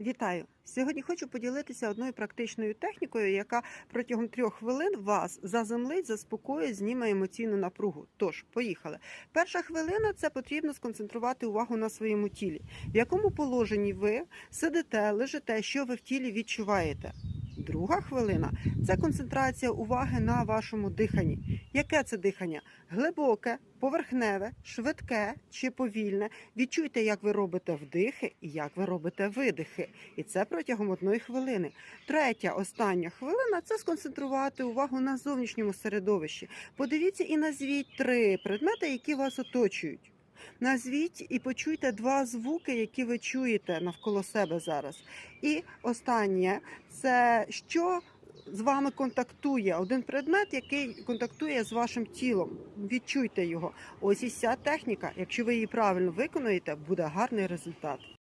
Вітаю! Сьогодні хочу поділитися одною практичною технікою, яка протягом трьох хвилин вас заземлить, заспокоїть, зніме емоційну напругу. Тож, поїхали. Перша хвилина це потрібно сконцентрувати увагу на своєму тілі. В якому положенні ви сидите, лежите, що ви в тілі відчуваєте. Друга хвилина це концентрація уваги на вашому диханні. Яке це дихання? Глибоке, поверхневе, швидке чи повільне. Відчуйте, як ви робите вдихи і як ви робите видихи. І це протягом одної хвилини. Третя, остання хвилина це сконцентрувати увагу на зовнішньому середовищі. Подивіться і назвіть три предмети, які вас оточують. Назвіть і почуйте два звуки, які ви чуєте навколо себе зараз. І останнє це що з вами контактує один предмет, який контактує з вашим тілом. Відчуйте його. Ось і вся техніка. Якщо ви її правильно виконуєте, буде гарний результат.